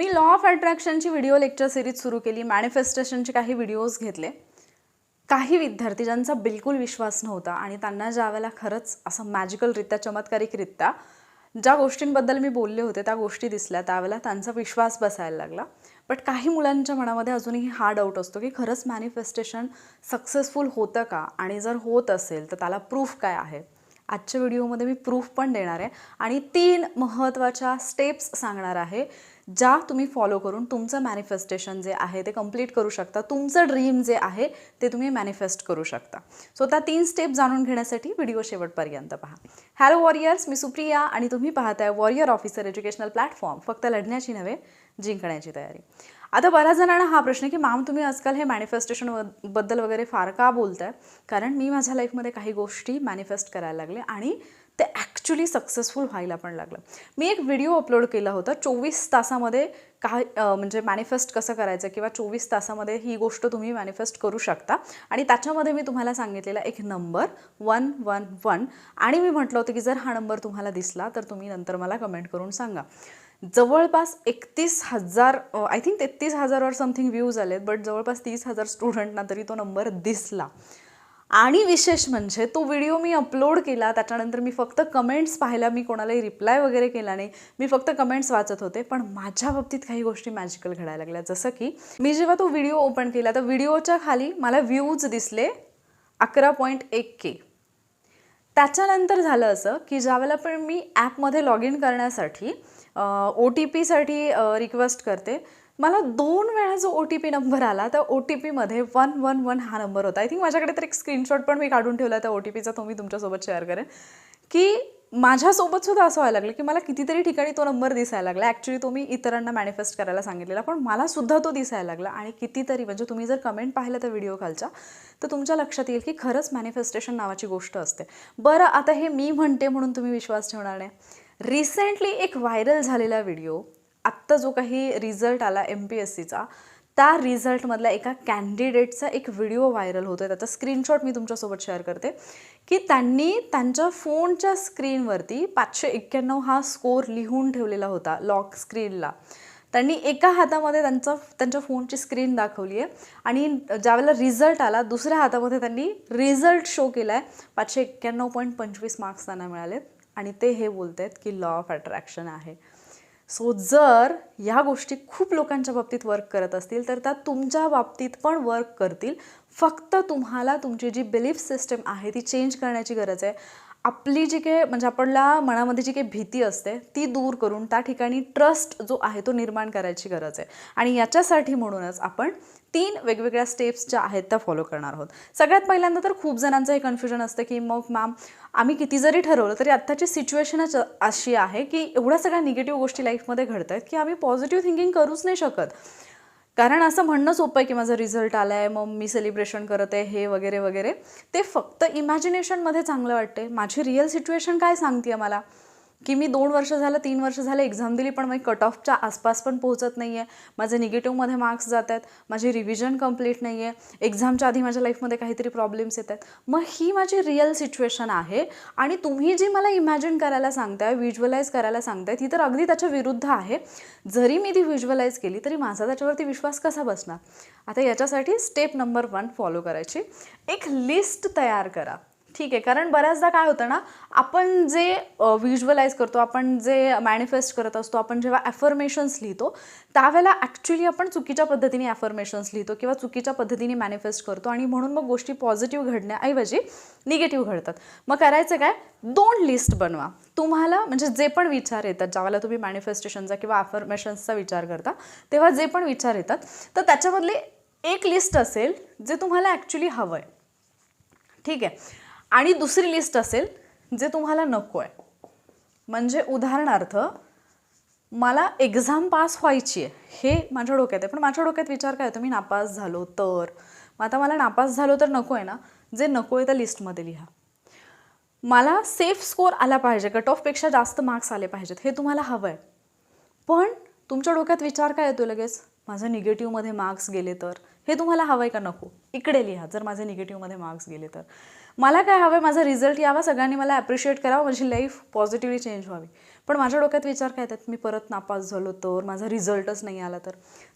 Me law of अट्रॅक्शनची video lecture series सुरू केली मॅनिफेस्टेशनचे काही व्हिडिओज घेतले. काही विद्यार्थी ज्यांचा बिलकुल विश्वास नव्हता आणि त्यांना ज्या वेळेला खरंच असं मॅजिकलरित्या चमत्कारिकरित्या ज्या गोष्टींबद्दल मी बोलले होते त्या गोष्टी दिसल्या त्यावेळेला त्यांचा विश्वास बसायला लागला. बट काही मुलांच्या मनामध्ये अजूनही हा डाऊट असतो की खरंच मॅनिफेस्टेशन सक्सेसफुल होतं का? आणि जर होत असेल तर त्याला प्रूफ काय आहे? आजच्या व्हिडिओमध्ये मी प्रूफ पण देणार आहे. आणि तीन महत्त्वाच्या स्टेप्स सांगणार आहे ज्या तुम्ही फॉलो करून तुमचं मॅनिफेस्टेशन जे आहे ते कंप्लीट करू शकता. तुमचं ड्रीम जे आहे ते तुम्ही मॅनिफेस्ट करू शकता. सो त्या तीन स्टेप जाणून घेण्यासाठी व्हिडिओ शेवटपर्यंत पहा. हॅलो वॉरियर्स मी सुप्रिया आणि तुम्ही पाहताय वॉरियर ऑफिसर एज्युकेशनल प्लॅटफॉर्म फक्त लढण्याची नव्हे जिंकण्याची तयारी. आता बऱ्याच जणांना हा प्रश्न आहे की मॅम तुम्ही आजकाल हे मॅनिफेस्टेशनबद्दल वगैरे फार का बोलताय? कारण मी माझ्या लाईफमध्ये काही गोष्टी मॅनिफेस्ट करायला लागले आणि ते ॲक्च्युली सक्सेसफुल व्हायला पण लागलं. मी एक व्हिडिओ अपलोड केला होता. चोवीस तासामध्ये काय म्हणजे मॅनिफेस्ट कसं करायचं किंवा चोवीस तासामध्ये ही गोष्ट तुम्ही मॅनिफेस्ट करू शकता. आणि त्याच्यामध्ये मी तुम्हाला सांगितलेला एक नंबर वन वन वन आणि मी म्हटलं होतं की जर हा नंबर तुम्हाला दिसला तर तुम्ही नंतर मला कमेंट करून सांगा. जवळपास एकतीस हजार आय थिंक तेहतीस हजारवर समथिंग व्ह्यूज आलेत बट जवळपास तीस हजार स्टुडंटना तरी तो नंबर दिसला. आणि विशेष म्हणजे तो व्हिडिओ मी अपलोड केला त्याच्यानंतर मी फक्त कमेंट्स पाहिल्या मी कोणालाही रिप्लाय वगैरे केला नाही मी फक्त कमेंट्स वाचत होते पण माझ्या बाबतीत काही गोष्टी मॅजिकल घडायला लागल्या. जसं की मी जेव्हा तो व्हिडिओ ओपन केला तर व्हिडिओच्या खाली मला व्ह्यूज दिसले अकरा पॉईंट एक के त्याच्यानंतर झालं असं की ज्यावेळेला पण मी ॲपमध्ये लॉग इन करण्यासाठी ओ टी पीसाठी रिक्वेस्ट करते. मला दोन वेळा जो ओ टी पी नंबर आला त्या ओ टी पीमध्ये वन वन वन हा नंबर होता. आय थिंक माझ्याकडे तर एक स्क्रीनशॉट पण मी काढून ठेवला त्या ओ टी पीचा तो मी तुमच्यासोबत शेअर करेन. की माझ्यासोबत सुद्धा असं व्हायला लागलं की मला कितीतरी ठिकाणी तो नंबर दिसायला लागला. ॲक्च्युली तो मी इतरांना मॅनिफेस्ट करायला सांगितलेला पण मला सुद्धा तो दिसायला लागला. आणि कितीतरी म्हणजे तुम्ही जर कमेंट पाहिलं त्या व्हिडिओ खालच्या तर तुमच्या लक्षात येईल की खरंच मॅनिफेस्टेशन नावाची गोष्ट असते. बरं आता हे मी म्हणते म्हणून तुम्ही विश्वास ठेवणार नाही. रिसेंटली एक व्हायरल झालेला व्हिडिओ आत्ता जो काही रिझल्ट आला एम पी एस सीचा त्या रिझल्टमधल्या एका कॅन्डिडेटचा एक व्हिडिओ व्हायरल होतो आहे त्याचा स्क्रीनशॉट मी तुमच्यासोबत शेअर करते. की त्यांनी त्यांच्या फोनच्या स्क्रीनवरती पाचशे एक्क्याण्णव हा स्कोर लिहून ठेवलेला होता लॉक स्क्रीनला त्यांनी एका हातामध्ये त्यांचा त्यांच्या फोनची स्क्रीन दाखवली आहे. आणि ज्यावेळेला रिझल्ट आला दुसऱ्या हातामध्ये त्यांनी रिझल्ट शो केला आहे पाचशे एक्क्याण्णव पॉईंट पंचवीस मार्क्स त्यांना मिळालेत. आणि ते हे बोलत आहेत की लॉ ऑफ अट्रॅक्शन आहे. सो जर ह्या गोष्टी खूप लोकांच्या बाबतीत वर्क करत असतील तर त्या तुमच्या बाबतीत पण वर्क करतील. फक्त तुम्हाला तुमची जी बिलीफ सिस्टम आहे ती चेंज करण्याची गरज आहे. आपली जी काही म्हणजे आपल्याला मनामध्ये जी काही भीती असते ती दूर करून त्या ठिकाणी ट्रस्ट जो आहे तो निर्माण करायची गरज आहे. आणि याच्यासाठी म्हणूनच आपण तीन वेगवेगळ्या स्टेप्स ज्या आहेत त्या फॉलो करणार आहोत. सगळ्यात पहिल्यांदा तर खूप जणांचं हे कन्फ्युजन असतं की मग मॅम आम्ही किती जरी ठरवलं तरी आत्ताची सिच्युएशनच अशी आहे की एवढ्या सगळ्या निगेटिव्ह गोष्टी लाईफमध्ये घडत आहेत की आम्ही पॉझिटिव्ह थिंकिंग करूच नाही शकत. कारण असं म्हणणं सोपं आहे की माझा रिझल्ट आला आहे मग मी सेलिब्रेशन करत आहे हे वगैरे वगैरे. ते फक्त इमॅजिनेशनमध्ये चांगलं वाटते माझी रिअल सिच्युएशन काय सांगते मला? की मी दोन वर्ष झालं तीन वर्ष झालं एक्झाम दिली पण मी कट ऑफच्या आसपास पण पोहोचत नाही आहे माझे निगेटिव्हमध्ये मार्क्स जात आहेत माझी रिव्हिजन कंप्लीट नाही आहे एक्झामच्या आधी माझ्या लाईफमध्ये काहीतरी प्रॉब्लेम्स येत आहेत मग ही माझी रिअल सिच्युएशन आहे. आणि तुम्ही जी मला इमॅजिन करायला सांगताय व्हिज्युअलाइज करायला सांगताय ती तर अगदी त्याच्या विरुद्ध आहे. जरी मी ती व्हिज्युअलाइज केली तरी माझा त्याच्यावरती विश्वास कसा बसणार? आता याच्यासाठी स्टेप नंबर वन फॉलो करायची. एक लिस्ट तयार करा. ठीक आहे कारण बऱ्याचदा काय होतं ना आपण जे व्हिज्युअलाइज करतो आपण जे मॅनिफेस्ट करत असतो आपण जेव्हा ॲफर्मेशन्स लिहितो त्यावेळेला ॲक्च्युली आपण चुकीच्या पद्धतीने ॲफर्मेशन्स लिहितो किंवा चुकीच्या पद्धतीने मॅनिफेस्ट करतो आणि म्हणून मग गोष्टी पॉझिटिव्ह घडण्याऐवजी निगेटिव्ह घडतात. मग करायचं काय? दोन लिस्ट बनवा. तुम्हाला म्हणजे जे पण विचार येतात ज्यावेळेला तुम्ही मॅनिफेस्टेशनचा किंवा ॲफर्मेशन्सचा विचार करता तेव्हा जे पण विचार येतात तर त्याच्यामधले एक लिस्ट असेल जे तुम्हाला ॲक्च्युली हवं आहे ठीक आहे? आणि दुसरी लिस्ट असेल जे तुम्हाला नको आहे. म्हणजे उदाहरणार्थ मला एक्झाम पास व्हायची आहे. हे माझ्या डोक्यात आहे. पण माझ्या डोक्यात विचार काय होतो? मी नापास झालो तर. मग आता मला नापास झालो तर नको आहे ना? जे नको आहे त्या लिस्टमध्ये लिहा. मला सेफ स्कोर आला पाहिजे. कट ऑफपेक्षा जास्त मार्क्स आले पाहिजेत. हे तुम्हाला हवं आहे पण तुमच्या डोक्यात विचार काय येतो लगेच? माझं निगेटिव्हमध्ये मार्क्स गेले तर. हे तुम्हाला हवं आहे का नको? इकडे लिहा जर माझे निगेटिव्हमध्ये मार्क्स गेले तर. मला काय हवं आहे माझा रिझल्ट यावा सगळ्यांनी मला ॲप्रिशिएट करावं माझी लाईफ पॉझिटिव्हली चेंज व्हावी. पण माझ्या डोक्यात विचार काय येतात? मी परत नापास झालो तर माझा रिझल्टच नाही आला तर.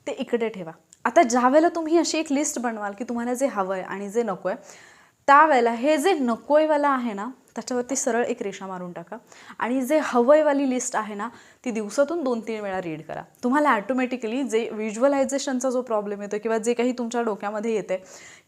ते इकडे ठेवा. आता ज्यावेळेला तुम्ही अशी एक लिस्ट बनवाल की तुम्हाला जे हवं आहे आणि जे नको आहे त्यावेळेला हे जे नकोयवाला आहे ना त्याच्यावरती सरळ एक रेषा मारून टाका. आणि जे हवंयवाली लिस्ट आहे ना ती दिवसातून दोन तीन वेळा रीड करा. तुम्हाला ॲटोमॅटिकली जे व्हिज्युअलायझेशनचा जो प्रॉब्लेम येतो किंवा जे काही तुमच्या डोक्यामध्ये येते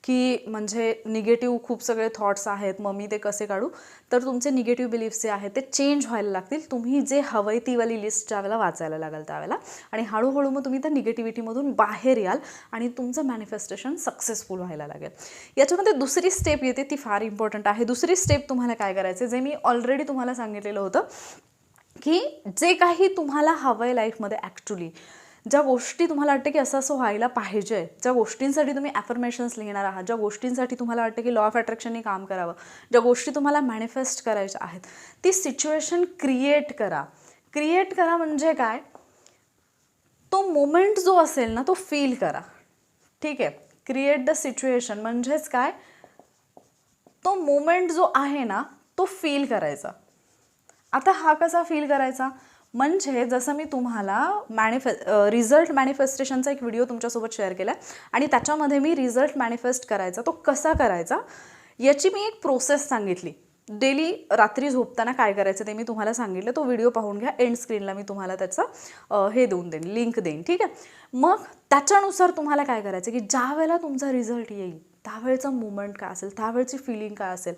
की म्हणजे निगेटिव्ह खूप सगळे थॉट्स आहेत मग मी ते कसे काढू? तर तुमचे निगेटिव्ह बिलीफ्स जे आहेत ते चेंज व्हायला लागतील. तुम्ही जे हवंय तीवाली लिस्ट ज्यावेळेला वाचायला लागेल त्यावेळेला. आणि हळूहळू मग तुम्ही त्या निगेटिव्हिटीमधून बाहेर याल आणि तुमचं मॅनिफेस्टेशन सक्सेसफुल व्हायला लागेल. याच्यामध्ये दुसरी स्टेप येते ती फार इम्पॉर्टंट आहे. दुसरी स्टेप तुम्हाला काय करायचं जे मी ऑलरेडी तुम्हाला सांगितलेलं होतं की जे काही तुम्हाला हवं आहे लाईफमध्ये ॲक्च्युली ज्या गोष्टी तुम्हाला वाटतं की असं असं व्हायला पाहिजे ज्या गोष्टींसाठी तुम्ही ॲफर्मेशन्स लिहिणार आहात ज्या गोष्टींसाठी तुम्हाला वाटतं की लॉ ऑफ अट्रॅक्शनने काम करावं ज्या गोष्टी तुम्हाला मॅनिफेस्ट करायच्या आहेत ती सिच्युएशन क्रिएट करा. क्रिएट करा म्हणजे काय? तो मोमेंट जो असेल ना तो फील करा. ठीक आहे? क्रिएट द सिच्युएशन म्हणजेच काय? तो मोमेंट जो आहे ना तो फील करायचा. आता हा कसा फील करायचा? म्हणजे जसं मी तुम्हाला मॅनिफे रिझल्ट मॅनिफेस्टेशनचा एक व्हिडिओ तुमच्यासोबत शेअर केला आणि त्याच्यामध्ये मी रिझल्ट मॅनिफेस्ट करायचा तो कसा करायचा? याची मी एक प्रोसेस सांगितली. डेली रात्री झोपताना काय करायचं ते मी तुम्हाला सांगितलं. तो व्हिडिओ पाहून घ्या. एंड स्क्रीनला मी तुम्हाला त्याचं हे देऊन देईन लिंक देईन. ठीक आहे? मग त्याच्यानुसार तुम्हाला काय करायचं की ज्या वेळेला तुमचा रिझल्ट येईल त्यावेळेचा मुवमेंट काय असेल त्यावेळची फिलिंग काय असेल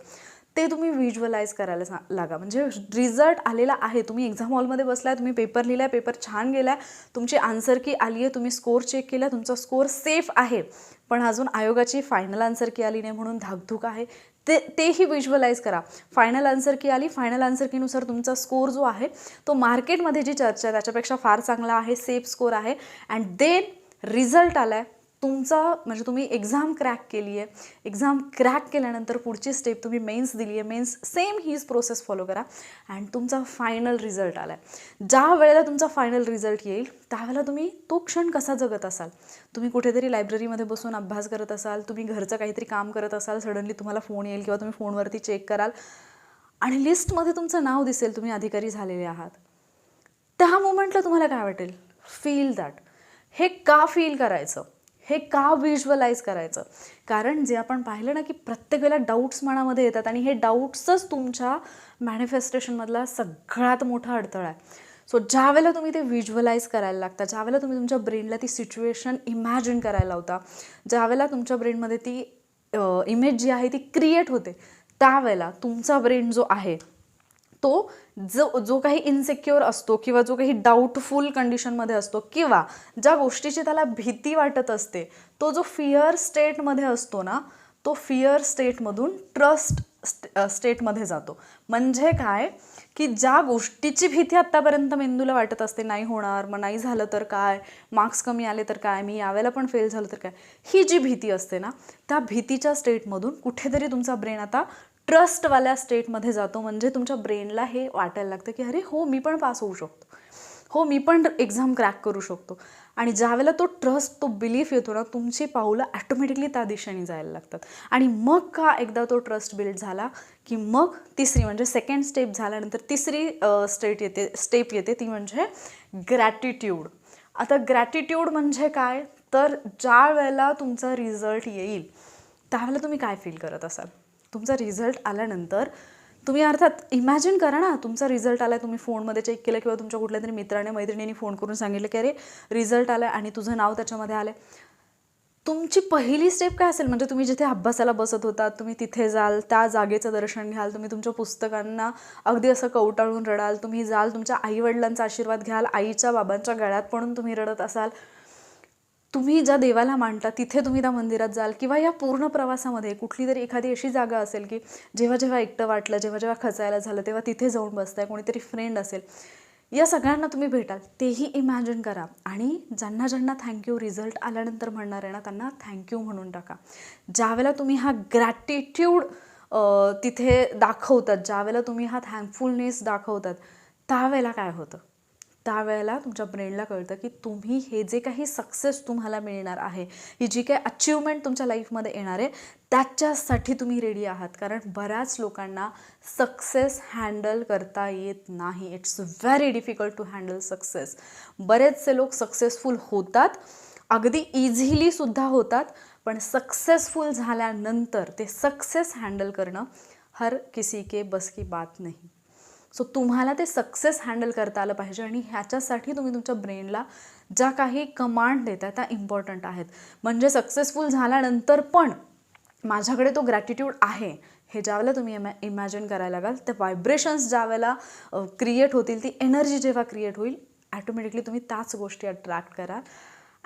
ते तुम्ही व्हिज्युअलाइज करायला सा लागा. म्हणजे रिझल्ट आलेला आहे. तुम्ही एक्झाम हॉलमध्ये बसलाय तुम्ही पेपर लिहिलाय पेपर छान गेलाय. तुमची आन्सर की आली आहे तुम्ही स्कोर चेक केला तुमचा स्कोर सेफ आहे. पण अजून आयोगाची फायनल आन्सर की आली नाही म्हणून धाकधूक आहे. ते तेही व्हिज्युअलाइज करा. फायनल आन्सर की आली फायनल आन्सर कीनुसार तुमचा स्कोर जो आहे तो मार्केटमध्ये जी चर्चा आहे त्याच्यापेक्षा फार चांगला आहे सेफ स्कोर आहे. अँड देन रिझल्ट आला आहे तुमचा म्हणजे तुम्ही एक्झाम क्रॅक केली आहे एक्झाम क्रॅक केल्यानंतर पुढची स्टेप तुम्ही मेन्स दिली आहे मेन्स सेम हीच प्रोसेस फॉलो करा. अँड तुमचा फायनल रिझल्ट आला आहे ज्या वेळेला तुमचा फायनल रिझल्ट येईल त्यावेळेला तुम्ही तो क्षण कसा जगत असाल? तुम्ही कुठेतरी लायब्ररीमध्ये बसून अभ्यास करत असाल तुम्ही घरचं काहीतरी काम करत असाल सडनली तुम्हाला फोन येईल किंवा तुम्ही फोनवरती चेक कराल. आणि लिस्टमध्ये तुमचं नाव दिसेल तुम्ही अधिकारी झालेले आहात. त्या मुमेंटला तुम्हाला काय वाटेल? फील दॅट हे का फील करायचं? हे का व्हिज्युअलाइज करायचं? कारण जे आपण पाहिलं ना की प्रत्येक वेळेला डाऊट्स मनामध्ये येतात आणि हे डाऊट्सच तुमच्या मॅनिफेस्टेशनमधला सगळ्यात मोठा अडथळा आहे. सो ज्या वेळेला तुम्ही ते व्हिज्युअलाइज करायला लागता ज्या वेळेला तुम्ही तुमच्या ब्रेनला ती सिच्युएशन इमॅजिन करायला लावता ज्या वेळेला तुमच्या ब्रेनमध्ये ती इमेज जी आहे ती क्रिएट होते त्यावेळेला तुमचा ब्रेन जो आहे तो जो जो काही इनसेक्युअर असतो किंवा जो काही डाऊटफुल कंडिशनमध्ये असतो किंवा ज्या गोष्टीची त्याला भीती वाटत असते तो जो फिअर स्टेटमध्ये असतो ना तो फिअर स्टेटमधून ट्रस्ट स्टेटमध्ये जातो. म्हणजे काय? की ज्या गोष्टीची भीती आत्तापर्यंत मेंदूला वाटत असते नाही होणार मग नाही झालं तर काय? मार्क्स कमी आले तर काय? मी यावेळेला पण फेल झालं तर काय? ही जी भीती असते ना त्या भीतीच्या स्टेटमधून कुठेतरी तुमचा ब्रेन आता ट्रस्टवाल्या स्टेटमध्ये जातो. म्हणजे तुमच्या ब्रेनला हे वाटायला लागतं की अरे हो मी पण पास होऊ शकतो. हो मी पण एक्झाम क्रॅक करू शकतो. आणि ज्यावेळेला तो ट्रस्ट तो बिलीफ येतो ना तुमची पाऊलं ॲटोमॅटिकली त्या दिशेने जायला लागतात. आणि मग का एकदा तो ट्रस्ट बिल्ड झाला की मग तिसरी म्हणजे सेकंड स्टेप झाल्यानंतर तिसरी स्टेट येते स्टेप येते ती म्हणजे ग्रॅटिट्यूड. आता ग्रॅटिट्यूड म्हणजे काय? तर ज्या वेळेला तुमचा रिझल्ट येईल त्यावेळेला तुम्ही काय फील करत असाल? तुमचा रिझल्ट आल्यानंतर तुम्ही अर्थात इमॅजिन करा ना तुमचा रिझल्ट आला तुम्ही फोनमध्ये चेक केलं किंवा तुमच्या कुठल्या तरी मित्राने मैत्रिणीने फोन करून सांगितलं की अरे रिझल्ट आला आणि तुझं नाव त्याच्यामध्ये आलं तुमची पहिली स्टेप काय असेल? म्हणजे तुम्ही जिथे अभ्यासाला बसत होता तुम्ही तिथे जाल त्या जागेचं दर्शन घ्याल तुम्ही तुमच्या पुस्तकांना अगदी असं कवटाळून रडाल तुम्ही जाल तुमच्या आईवडिलांचा आशीर्वाद घ्याल आईच्या बाबांच्या गळ्यात पडून तुम्ही रडत असाल. तुम्ही ज्या देवाला मांडता तिथे तुम्ही त्या मंदिरात जाल किंवा या पूर्ण प्रवासामध्ये कुठली तरी एखादी अशी जागा असेल की जेव्हा जेव्हा एकटं वाटलं जेव्हा जेव्हा खचायला झालं तेव्हा तिथे जाऊन बसताय कोणीतरी फ्रेंड असेल या सगळ्यांना तुम्ही भेटाल तेही इमॅजिन करा. आणि ज्यांना ज्यांना थँक्यू रिझल्ट आल्यानंतर म्हणणार आहे ना त्यांना थँक्यू म्हणून टाका. ज्यावेळेला तुम्ही हा ग्रॅटिट्यूड तिथे दाखवतात ज्यावेळेला तुम्ही हा थँकफुलनेस दाखवतात त्यावेळेला काय होतं? त्यावेळेला तुमच्या ब्रेनला कळतं की तुम्ही हे जे काही सक्सेस तुम्हाला मिळणार आहे ही जी काही अचिव्हमेंट तुमच्या लाईफमध्ये येणार आहे त्याच्यासाठी तुम्ही रेडी आहात. कारण बऱ्याच लोकांना सक्सेस हँडल करता येत नाही. It's very difficult to handle success बरेचसे लोक सक्सेसफुल होतात अगदी इझिली सुद्धा होतात पण सक्सेसफुल झाल्यानंतर ते सक्सेस हँडल करणं हर किसी के बस की बात नाही. सो तुम्हाला ते सक्सेस हँडल करता आलं पाहिजे आणि ह्याच्यासाठी तुम्ही तुमच्या ब्रेनला ज्या काही कमांड देता त्या इम्पॉर्टंट आहेत. म्हणजे सक्सेसफुल झाल्यानंतर पण माझ्याकडे तो ग्रॅटिट्यूड आहे. हे ज्यावेळेला तुम्ही इमॅ इमॅजिन करायला लागाल ते व्हायब्रेशन्स ज्यावेळेला क्रिएट होतील ती एनर्जी जेव्हा क्रिएट होईल ॲटोमॅटिकली तुम्ही त्याच गोष्टी अट्रॅक्ट कराल.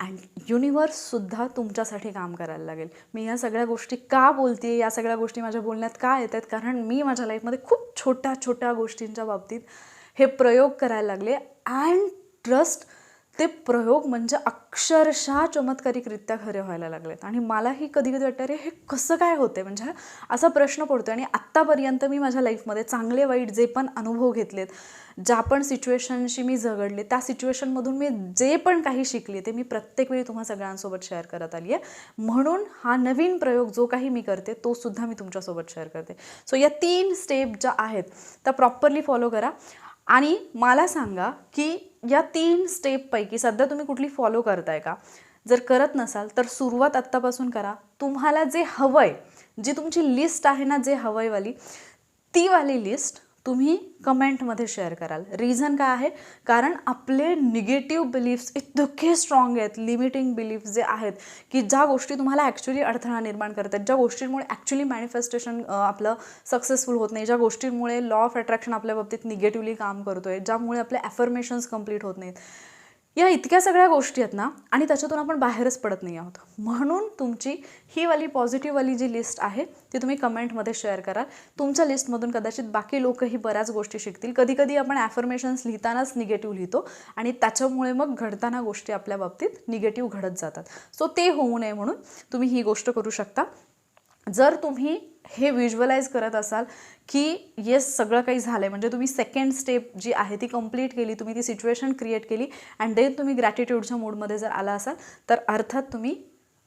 अँड युनिवर्ससुद्धा तुमच्यासाठी काम करायला लागेल. मी या सगळ्या गोष्टी का बोलते? या सगळ्या गोष्टी माझ्या बोलण्यात का येत आहेत कारण मी माझ्या लाईफमध्ये खूप छोट्या छोट्या गोष्टींच्या बाबतीत हे प्रयोग करायला लागले. अँड ट्रस्ट ते प्रयोग म्हणजे अक्षरशः चमत्कारिकरित्या खरे व्हायला लागलेत. आणि मलाही कधी कधी वाटतं अरे हे कसं काय होते म्हणजे असा प्रश्न पडतो आणि आत्तापर्यंत मी माझ्या लाईफमध्ये चांगले वाईट जे पण अनुभव घेतलेत ज्या पण सिच्युएशनशी मी झगडले त्या सिच्युएशनमधून मी जे पण काही शिकले ते मी प्रत्येक वेळी तुम्हा सगळ्यांसोबत शेअर करत आली आहे म्हणून हा नवीन प्रयोग जो काही मी करते तो सुद्धा मी तुमच्यासोबत शेअर करते. सो या तीन स्टेप ज्या आहेत त्या प्रॉपरली फॉलो करा. आणि मला सांगा की या तीन स्टेपपैकी सध्या तुम्ही कुठली फॉलो करताय का? जर करत नसाल तर सुरुवात आत्तापासून करा. तुम्हाला जे हवं आहे जी तुमची लिस्ट आहे ना जे हवंयवाली ती वाली लिस्ट तुम्ही कमेंटमध्ये शेअर कराल. रिझन काय आहे? कारण आपले निगेटिव्ह बिलीफ्स इतके स्ट्रॉंग आहेत लिमिटिंग बिलीफ जे आहेत की ज्या गोष्टी तुम्हाला ॲक्च्युली अडथळा निर्माण करतात ज्या गोष्टींमुळे ॲक्च्युली मॅनिफेस्टेशन आपलं सक्सेसफुल होत नाही ज्या गोष्टींमुळे लॉ ऑफ अट्रॅक्शन आपल्या बाबतीत निगेटिव्हली काम करतो आहे ज्यामुळे आपले ॲफर्मेशन्स कंप्लीट होत नाहीत. या इतक्या सगळ्या गोष्टी आहेत ना आणि त्याच्यातून आपण बाहेरच पडत नाही आहोत. म्हणून तुमची ही वाली पॉझिटिव्हवाली जी लिस्ट आहे ती तुम्ही कमेंटमध्ये शेअर कराल तुमच्या लिस्टमधून कदाचित बाकी लोकही बऱ्याच गोष्टी शिकतील. कधीकधी आपण ॲफर्मेशन्स लिहितानाच निगेटिव्ह लिहितो आणि त्याच्यामुळे मग घडताना गोष्टी आपल्या बाबतीत निगेटिव्ह घडत जातात. सो ते होऊ नये म्हणून तुम्ही ही गोष्ट करू शकता. जर तुम्ही हे व्हिज्युअलाइज करत असाल की येस सगळं काही झालं आहे म्हणजे तुम्ही सेकंड स्टेप जी आहे ती कंप्लीट केली तुम्ही ती सिच्युएशन क्रिएट केली अँड देन तुम्ही ग्रॅटिट्यूडच्या मूडमध्ये जर आला असाल तर अर्थात तुम्ही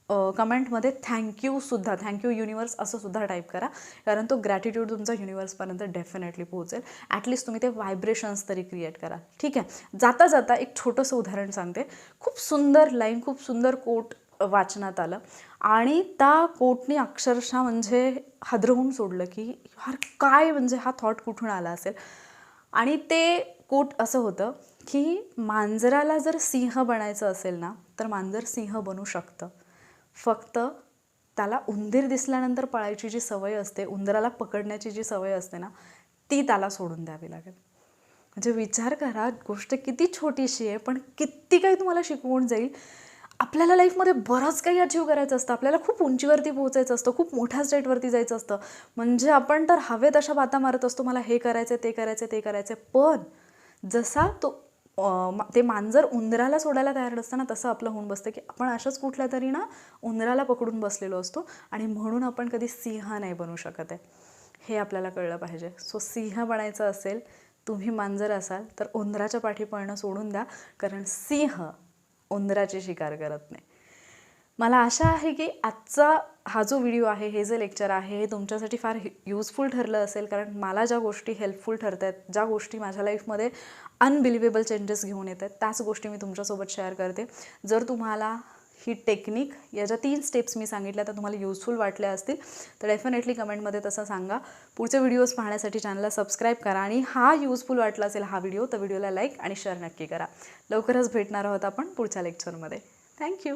कमेंटमध्ये थँक्यूसुद्धा थँक्यू युनिवर्स असं सुद्धा टाईप करा. कारण तो ग्रॅटिट्यूड तुमचा युनिवर्सपर्यंत डेफिनेटली पोहोचेल. ॲटलिस्ट तुम्ही ते व्हायब्रेशन्स तरी क्रिएट करा. ठीक आहे? जाता जाता एक छोटंसं उदाहरण सांगते. खूप सुंदर लाईन खूप सुंदर कोट वाचनात आलं. आणि त्या कोटनी अक्षरशः म्हणजे हादरवून सोडलं की यार काय म्हणजे हा थॉट कुठून आला असेल? आणि ते कोट असं होतं की मांजराला जर सिंह बनायचं असेल ना तर मांजर सिंह बनू शकतं. फक्त त्याला उंदीर दिसल्यानंतर पळायची जी सवय असते उंदराला पकडण्याची जी सवय असते ना ती त्याला सोडून द्यावी लागेल. म्हणजे विचार करा गोष्ट किती छोटीशी आहे पण किती काही तुम्हाला शिकवून जाईल. आपल्याला लाईफमध्ये बरंच काही अचीव करायचं असतं. आपल्याला खूप उंचीवरती पोहोचायचं असतं खूप मोठ्या स्टेटवरती जायचं असतं. म्हणजे आपण तर हवेत अशा बाता मारत असतो मला हे करायचं ते करायचं ते करायचं पण जसा तो ते मांजर उंदराला सोडायला तयार नसताना तसं आपलं होऊन बसतं की आपण अशाच कुठल्या तरी ना उंदराला पकडून बसलेलो असतो आणि म्हणून आपण कधी सिंह नाही बनू शकत आहे. हे आपल्याला कळलं पाहिजे. सो सिंह बनायचं असेल तुम्ही मांजर असाल तर उंदराच्या पाठी पळणं सोडून द्या. कारण सिंह उंदराची शिकार करत नाही. मला आशा आहे की आजचा हा जो व्हिडिओ आहे हे जे लेक्चर आहे हे तुमच्यासाठी फार युजफुल ठरलं असेल. कारण मला ज्या गोष्टी हेल्पफुल ठरत आहेत ज्या गोष्टी माझ्या लाईफमध्ये अनबिलिवेबल चेंजेस घेऊन येत आहेत त्याच गोष्टी मी तुमच्यासोबत शेअर करते. जर तुम्हाला ही टेक्निक या ज्या तीन स्टेप्स मी सांगितल्या त्या तुम्हाला युजफुल वाटल्या असतील. तर डेफिनेटली कमेंटमध्ये तसं सांगा. पुढचे व्हिडिओज पाहण्यासाठी चॅनलला सबस्क्राईब करा आणि हा युजफुल वाटला असेल हा व्हिडिओ तर व्हिडिओला लाईक आणि शेअर नक्की करा. लवकरच भेटणार आहोत आपण पुढच्या लेक्चरमध्ये थँक्यू